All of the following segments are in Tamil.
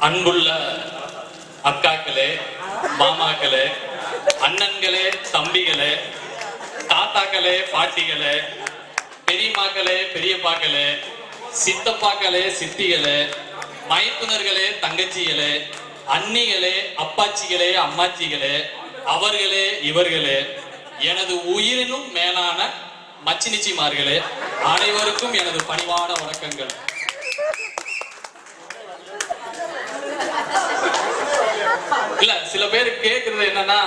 அன்புள்ள அக்காக்களே மாமாக்களே அண்ணன்களே தம்பிகளே தாத்தாக்களே பாட்டிகளே பெரியம்மாக்களே பெரியப்பாக்களே சித்தப்பாக்களே சித்திகளே மைத்துனர்களே தங்கச்சிகளே அண்ணிகளே அப்பாச்சிகளே அம்மாச்சிகளே அவர்களே இவர்களே எனது உயிரினும் மேலான மச்சினிச்சிமார்களே அனைவருக்கும் எனது பணிவான வணக்கங்கள். இல்ல சில பேர் கேக்குறது என்னன்னா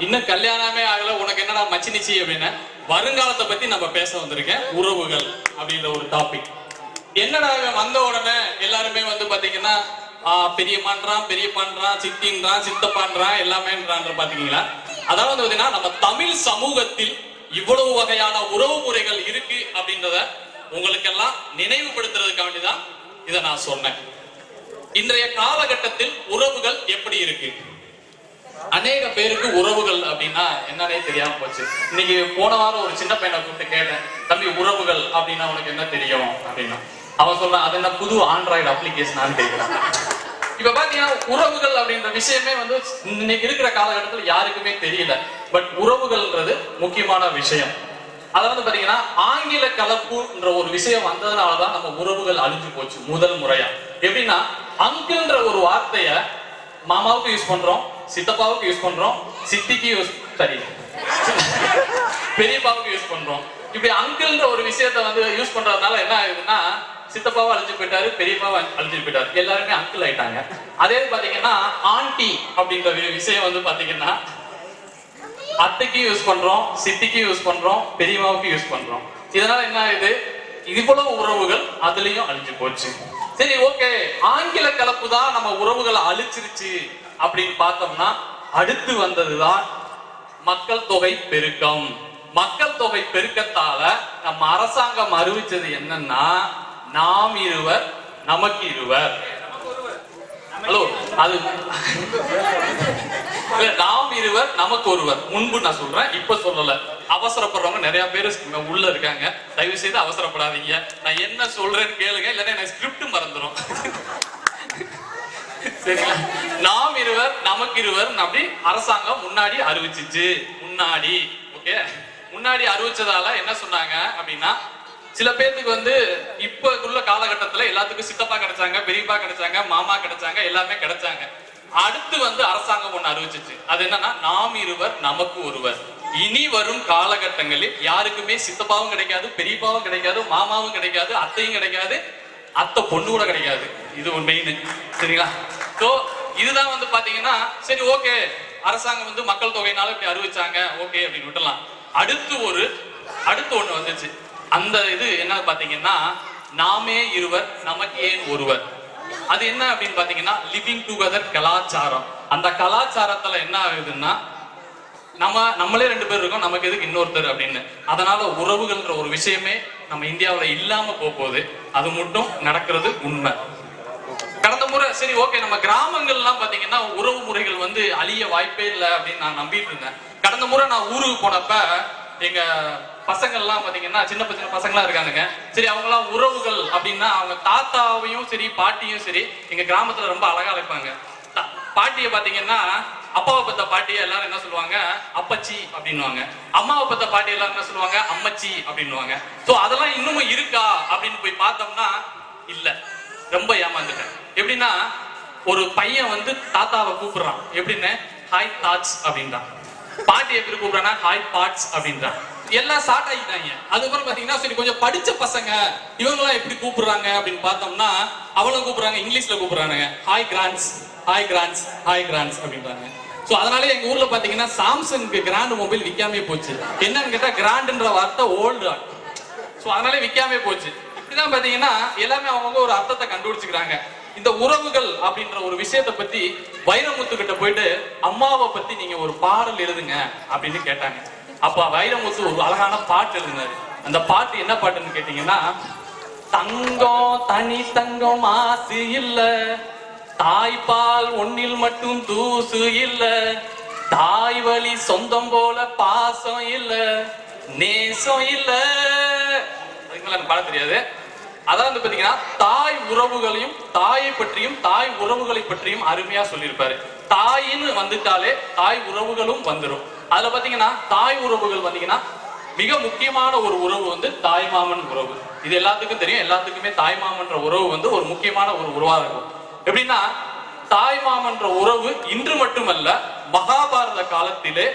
இன்னும் கல்யாணமே ஆகல உனக்கு என்னடா மச்சினிச்சி அப்படின்னு. வருங்காலத்தை பத்தி நம்ம பேச வந்திருக்கேன். உறவுகள் அப்படின்ற ஒரு டாபிக் என்னடா வந்த உடனே எல்லாருமே வந்து பாத்தீங்கன்னா ஆஹ், பெரிய பெரியப்பான்றான் சித்தின்றான் சித்தப்பான்றான் எல்லாமேன்றான் பாத்தீங்களா? அதாவது வந்து பாத்தீங்கன்னா நம்ம தமிழ் சமூகத்தில் இவ்வளவு வகையான உறவு முறைகள் இருக்கு அப்படின்றத உங்களுக்கெல்லாம் நினைவுபடுத்துறதுக்காக வேண்டிதான் இதை நான் சொன்னேன். இன்றைய காலகட்டத்தில் உறவுகள் எப்படி இருக்கு? அநேக பேருக்கு உறவுகள் அப்படின்னா என்னன்னே தெரியாம போச்சு. இன்னைக்கு போன வாரம் ஒரு சின்ன பையனை கூப்பிட்டு கேட்டேன் தம்பி உறவுகள் அப்படின்னா உனக்கு என்ன தெரியும்? அப்படின்னா. அவன் சொல்றான் அது என்ன புது ஆண்ட்ராய்டு அப்ளிகேஷனான்னு கேட்கிறான் இப்ப பாத்தீங்கன்னா உறவுகள் அப்படின்ற விஷயமே வந்து இன்னைக்கு இருக்கிற காலகட்டத்தில் யாருக்குமே தெரியல. பட் உறவுகள்ன்றது முக்கியமான விஷயம். அதாவது வந்து பாத்தீங்கன்னா ஆங்கில கலப்புன்ற ஒரு விஷயம் வந்ததுனாலதான் நம்ம உறவுகள் அழிஞ்சு போச்சு முதல் முறையா. எப்படின்னா அங்குன்ற ஒரு வார்த்தைய மாமாவுக்கு யூஸ் பண்றோம் சித்தப்பாவுக்கு யூஸ் பண்றோம் சித்திக்கு யூஸ் சரி. பெரியப்பாவுக்கு யூஸ் பண்றோம். இப்படி அங்கிள்ன்ற ஒரு விஷயத்த வந்து யூஸ் பண்றதுனால என்ன ஆகுதுன்னா சித்தப்பாவும் அழிஞ்சு போயிட்டாரு பெரியப்பாவும் அழிஞ்சு போயிட்டாரு. எல்லாருமே அங்கிள் ஆயிட்டாங்க. அதே பாத்தீங்கன்னா ஆண்டி அப்படின்ற ஒரு விஷயம் வந்து பாத்தீங்கன்னா அத்தைக்கும் யூஸ் பண்றோம் சித்திக்கு யூஸ் பண்றோம் பெரியம்மாவுக்கு யூஸ் பண்றோம். இதனால என்ன ஆகுது இவ்வளவு உறவுகள் அதுலயும் அழிஞ்சு போச்சு. சரி ஓகே ஆங்கில கலப்பு தான் நம்ம உறவுகளை அழிச்சிருச்சு அப்படின்னு பார்த்தோம்னா அடுத்து வந்ததுதான் மக்கள் தொகை பெருக்கம். மக்கள் தொகை பெருக்கத்தால நம்ம அரசாங்கம் அறிவிச்சது என்னன்னா நாம் இருவர் நமக்கு இருவர். ஹலோ அது இல்ல நாம் இருவர் நமக்கு ஒருவர் முன்பு நான் சொல்றேன் இப்ப சொல்லல. அவசரப்படுறவங்க நிறைய பேர் உள்ள இருக்காங்க. தயவு செய்து அவசரப்படாதீங்க. நான் என்ன சொல்றேன்னு கேளுங்க இல்லைன்னா எனக்கு ஸ்கிரிப்ட் மறந்துடும் சரிங்களா? நாம் இருவர் நமக்கு இருவர் அப்படி அரசாங்கம் முன்னாடி அறிவிச்சிச்சு. முன்னாடி ஓகே முன்னாடி அறிவிச்சதால என்ன சொன்னாங்க அப்படின்னா சில பேர்த்துக்கு வந்து இப்ப உள்ள காலகட்டத்துல எல்லாத்துக்கும் சித்தப்பா கிடைச்சாங்க பெரியப்பா கிடைச்சாங்க மாமா கிடைச்சாங்க எல்லாமே கிடைச்சாங்க. அடுத்து வந்து அரசாங்கம் ஒண்ணு அறிவிச்சிச்சு. அது என்னன்னா நாம் இருவர் நமக்கு ஒருவர். இனி வரும் காலகட்டங்களில் யாருக்குமே சித்தப்பாவும் கிடைக்காது பெரியப்பாவும் கிடைக்காது மாமாவும் கிடைக்காது அத்தையும் கிடைக்காது அத்தை பொண்ணு கூட கிடைக்காது. இது ஒரு மெயின் சரிங்களா? ஸோ இதுதான் வந்து பாத்தீங்கன்னா சரி ஓகே அரசாங்கம் வந்து மக்கள் தொகையினால இப்படி அறிவிச்சாங்க ஓகே அப்படின்னு விட்டலாம் அடுத்து ஒரு அடுத்து ஒண்ணு வந்துச்சு. அந்த இது என்ன பாத்தீங்கன்னா நாமே இருவர் நமக்கு ஏன் ஒருவர்? அது என்ன அப்படின்னு பாத்தீங்கன்னா லிவிங் டுகெதர் கலாச்சாரம். அந்த கலாச்சாரத்துல என்ன ஆகுதுன்னா நம்ம நம்மளே ரெண்டு பேர் இருக்கோம் நமக்கு எதுக்கு இன்னொருத்தர் அப்படின்னு. அதனால உறவுகள்ன்ற ஒரு விஷயமே நம்ம இந்தியாவில் இல்லாம போக போகுது அது மட்டும் நடக்கிறது உண்மை. கடந்த முறை சரி ஓகே நம்ம கிராமங்கள்லாம் பாத்தீங்கன்னா உறவு முறைகள் வந்து அழிய வாய்ப்பே இல்லை அப்படின்னு நான் நம்பிட்டு இருந்தேன். கடந்த முறை நான் ஊருக்கு போனப்ப எங்க பசங்கள்லாம் பாத்தீங்கன்னா சின்ன சின்ன பசங்களா இருக்காங்க சரி அவங்கலாம் உறவுகள் அப்படின்னா அவங்க தாத்தாவையும் சரி பாட்டியும் சரி எங்க கிராமத்துல ரொம்ப அழகா அழைப்பாங்க பாட்டியை பாத்தீங்கன்னா அப்பாவை பத்த பாட்டியை எல்லாரும் என்ன சொல்லுவாங்க? அப்பச்சி அப்படின்னுவாங்க. அம்மாவை பத்த பாட்டி எல்லாரும் என்ன சொல்லுவாங்க? அம்மச்சி அப்படின்னுவாங்க. சோ அதெல்லாம் இன்னமும் இருக்கா அப்படின்னு போய் பார்த்தோம்னா இல்ல. ரொம்ப ஏமாந்துட்டேன். எப்படின்னா ஒரு பையன் வந்து தாத்தாவை கூப்பிடுறான். எப்படின்னு? ஹாய் தாட்ஸ் அப்படின்றான். பாட்டி எப்படி கூப்பிடுறானா ஹாய் பாட்ஸ் அப்படின்றான். எல்லாம் ஸ்டார்ட் ஆகிட்டாங்க. அதுக்கப்புறம் பாத்தீங்கன்னா சரி கொஞ்சம் படிச்ச பசங்க இவங்கெல்லாம் எப்படி கூப்பிடுறாங்க அப்படின்னு பார்த்தோம்னா அவளும் கூப்பிடுறாங்க இங்கிலீஷ்ல கூப்பிடுறானுங்க. Hi grands hi grands hi grands அப்படின்றாங்க. சோ அதனால எங்க ஊர்ல பாத்தீங்கன்னா சாம்சங்க்கு கிராண்ட் மொபைல் விற்காமே போச்சு. என்னன்னு கேட்டா கிராண்ட்ன்ற வார்த்தை ஓல்டு சோ அதனால விற்காமே போச்சு. இப்படிதான் பாத்தீங்கன்னா எல்லாமே அவங்க ஒரு அர்த்தத்தை கண்டுபிடிச்சுக்கிறாங்க. இந்த உறவுகள் அப்படின்ற ஒரு விஷயத்தை பத்தி வைரமுத்து கிட்ட போயிட்டு அம்மாவை பத்தி நீங்க ஒரு பாடல் எழுதுங்க அப்படின்னு கேட்டாங்க. அப்ப வைரமுத்து ஒரு அழகான பாட்டு எழுதினாரு. அந்த பாட்டு என்ன பாட்டுன்னு கேட்டீங்கன்னா தங்கம் தனி தங்கம் மாசு இல்ல தாய்ப்பால் ஒன்னில் மட்டும் தூசு இல்ல தாய் வழி சொந்தம் போல பாசம் இல்ல நேசம் இல்ல. அதுக்கு எனக்கு பாட தெரியாது. அதான் வந்து பாத்தீங்கன்னா தாய் உறவுகளையும் தாயை பற்றியும் தாய் உறவுகளை பற்றியும் அருமையா சொல்லியிருப்பாரு. தாயின்னு வந்துட்டாலே தாய் உறவுகளும் வந்துரும். அதுல பாத்தீங்கன்னா தாய் உறவுகள் பாத்தீங்கன்னா மிக முக்கியமான ஒரு உறவு வந்து தாய்மாமன் உறவு. இது எல்லாத்துக்கும் தெரியும். எல்லாத்துக்குமே தாய் மாமன்ற உறவு வந்து ஒரு முக்கியமான ஒரு உறவா இருக்கும். எப்படின்னா தாய்மாமன்ற உறவு இன்று மட்டுமல்ல மகாபாரத காலத்திலே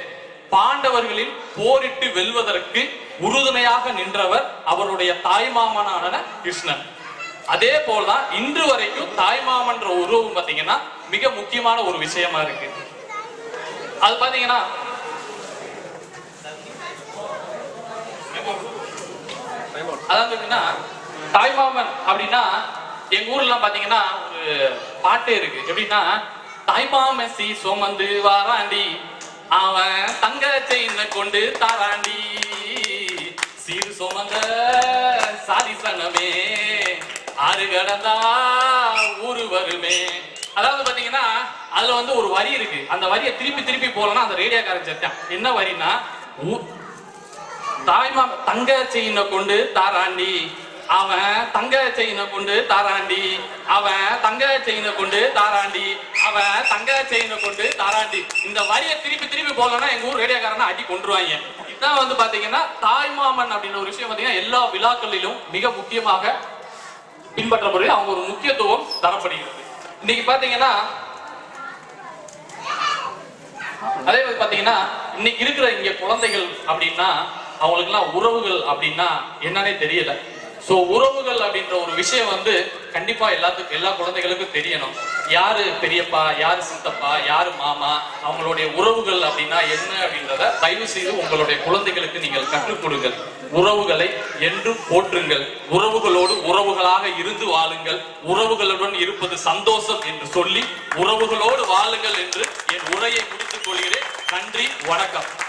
பாண்டவர்களில் போரிட்டு வெல்வதற்கு உறுதுணையாக நின்றவர் அவருடைய தாய்மாமனான கிருஷ்ணன். அதே போலதான் இன்று வரைக்கும் தாய்மாமன்ற உறவு பாத்தீங்கன்னா மிக முக்கியமான ஒரு விஷயமா இருக்கு. அது பாத்தீங்கன்னா அதாவது எப்படின்னா தாய்மாமன் அப்படின்னா எங்க ஊர்ல பாத்தீங்கன்னா ஒரு பாட்டே இருக்கு. எப்படின்னா தாய்மாமன் சி சுமந்து வாராண்டி அவன் தங்க செயின கொண்டு தாராண்டி. சீர் சுமந்த சாதி சனமே ஆறு கடந்தா ஊரு வருமே. அதாவது பாத்தீங்கன்னா அதுல வந்து ஒரு வரி இருக்கு. அந்த வரியை திருப்பி திருப்பி போலன்னா அந்த ரேடியோக்காரன் செத்தான் என்ன வரின்னா தாய்மாம தாய்மா தங்க செயினை கொண்டு தாராண்டி. அவன் தங்க செயினை கொண்டு தாராண்டி. அவன் தங்க செயினை கொண்டு தாராண்டி. அவன் தங்க செயினை கொண்டு தாராண்டி. இந்த வரியை திருப்பி திருப்பி போகலன்னா எங்க ஊர் ரேடியோக்காரனை அடி கொண்டுருவாங்க இதான் வந்து பாத்தீங்கன்னா தாய்மாமன் அப்படின்ற ஒரு விஷயம் பாத்தீங்கன்னா எல்லா விழாக்களிலும் மிக முக்கியமாக பின்பற்றப்படுகிறது அவங்க ஒரு முக்கியத்துவம் தரப்படுகிறது. இன்னைக்கு பாத்தீங்கன்னா அதே மாதிரி பாத்தீங்கன்னா இன்னைக்கு இருக்கிற இங்க குழந்தைகள் அப்படின்னா அவங்களுக்குலாம் உறவுகள் அப்படின்னா என்னன்னே தெரியல. சோ உறவுகள் அப்படின்ற ஒரு விஷயம் வந்து கண்டிப்பா எல்லாத்துக்கும் எல்லா குழந்தைகளுக்கும் தெரியணும். யாரு பெரியப்பா யாரு சித்தப்பா யாரு மாமா அவங்களுடைய உறவுகள் அப்படின்னா என்ன அப்படின்றத தயவு செய்து உங்களுடைய குழந்தைகளுக்கு நீங்கள் கற்றுக் கொடுங்கள். உறவுகளை என்றும் போற்றுங்கள். உறவுகளோடு உறவுகளாக இருந்து வாழுங்கள். உறவுகளுடன் இருப்பது சந்தோஷம் என்று சொல்லி உறவுகளோடு வாழுங்கள் என்று என் உரையை முடித்துக் கொள்கிறேன். நன்றி வணக்கம்.